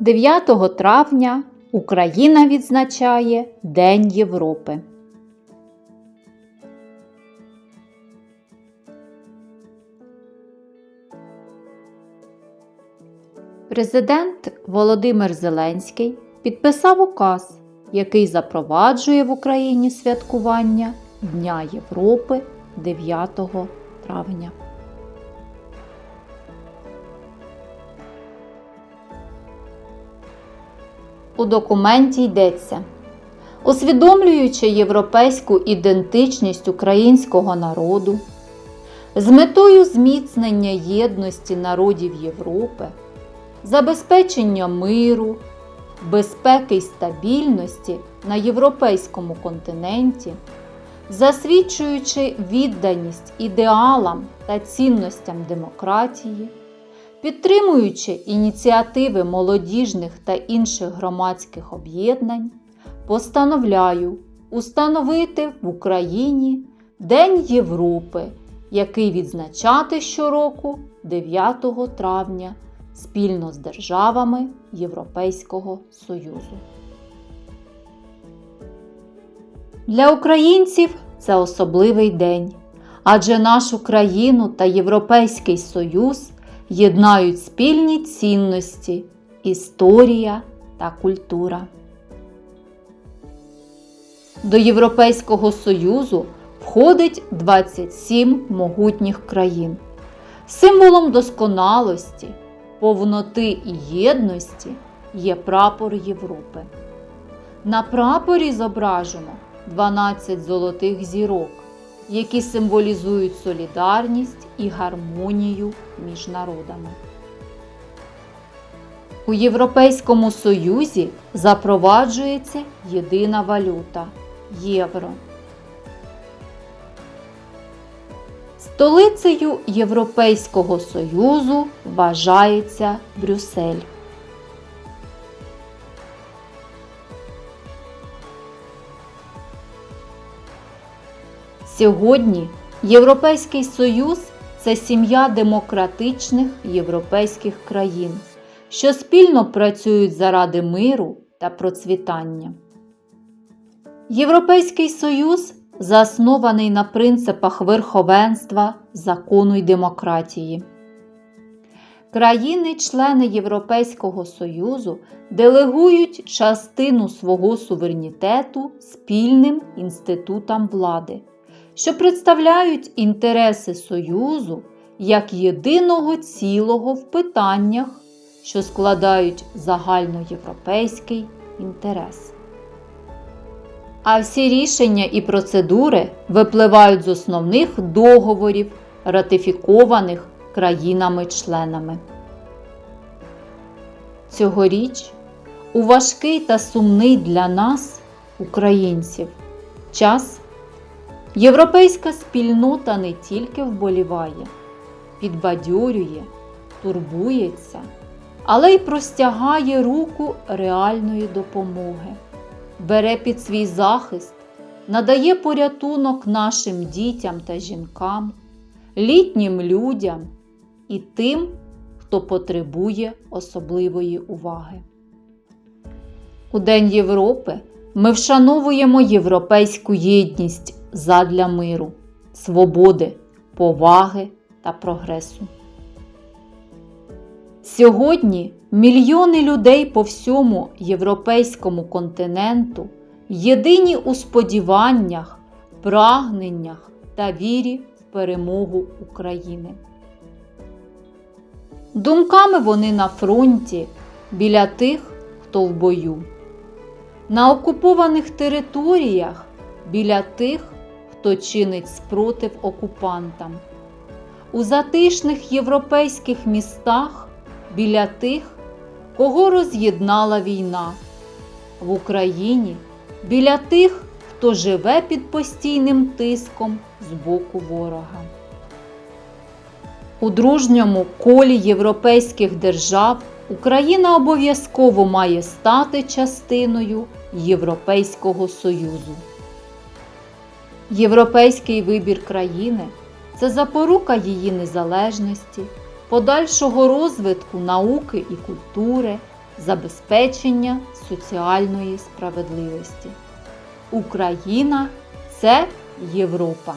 9 травня Україна відзначає День Європи. Президент Володимир Зеленський підписав указ, який запроваджує в Україні святкування Дня Європи 9 травня. У документі йдеться. Усвідомлюючи європейську ідентичність українського народу, з метою зміцнення єдності народів Європи, забезпечення миру, безпеки й стабільності на європейському континенті, засвідчуючи відданість ідеалам та цінностям демократії, підтримуючи ініціативи молодіжних та інших громадських об'єднань, постановляю установити в Україні День Європи, який відзначати щороку 9 травня спільно з державами Європейського Союзу. Для українців це особливий день, адже нашу країну та Європейський Союз єднають спільні цінності, історія та культура. До Європейського Союзу входить 27 могутніх країн. Символом досконалості, повноти і єдності є прапор Європи. На прапорі зображено 12 золотих зірок, які символізують солідарність і гармонію між народами. У Європейському Союзі запроваджується єдина валюта євро. Столицею Європейського Союзу вважається Брюссель. Сьогодні Європейський Союз це сім'я демократичних європейських країн, що спільно працюють заради миру та процвітання. Європейський Союз заснований на принципах верховенства, закону й демократії. Країни-члени Європейського Союзу делегують частину свого суверенітету спільним інститутам влади, що представляють інтереси Союзу як єдиного цілого в питаннях, що складають загальноєвропейський інтерес. А всі рішення і процедури випливають з основних договорів, ратифікованих країнами-членами. Цьогоріч у важкий та сумний для нас, українців, час європейська спільнота не тільки вболіває, підбадьорює, турбується, але й простягає руку реальної допомоги бере під свій захист, надає порятунок нашим дітям та жінкам, літнім людям і тим, хто потребує особливої уваги. У День Європи ми вшановуємо європейську єдність задля миру, свободи, поваги та прогресу. Сьогодні мільйони людей по всьому європейському континенту єдині у сподіваннях, прагненнях та вірі в перемогу України. Думками вони на фронті біля тих, хто в бою, на окупованих територіях біля тих, хто чинить спротив окупантам, у затишних європейських містах біля тих, кого роз'єднала війна, в Україні біля тих, хто живе під постійним тиском з боку ворога. У дружньому колі європейських держав Україна обов'язково має стати частиною Європейського Союзу. Європейський вибір країни це запорука її незалежності, подальшого розвитку науки і культури, забезпечення соціальної справедливості. Україна це Європа.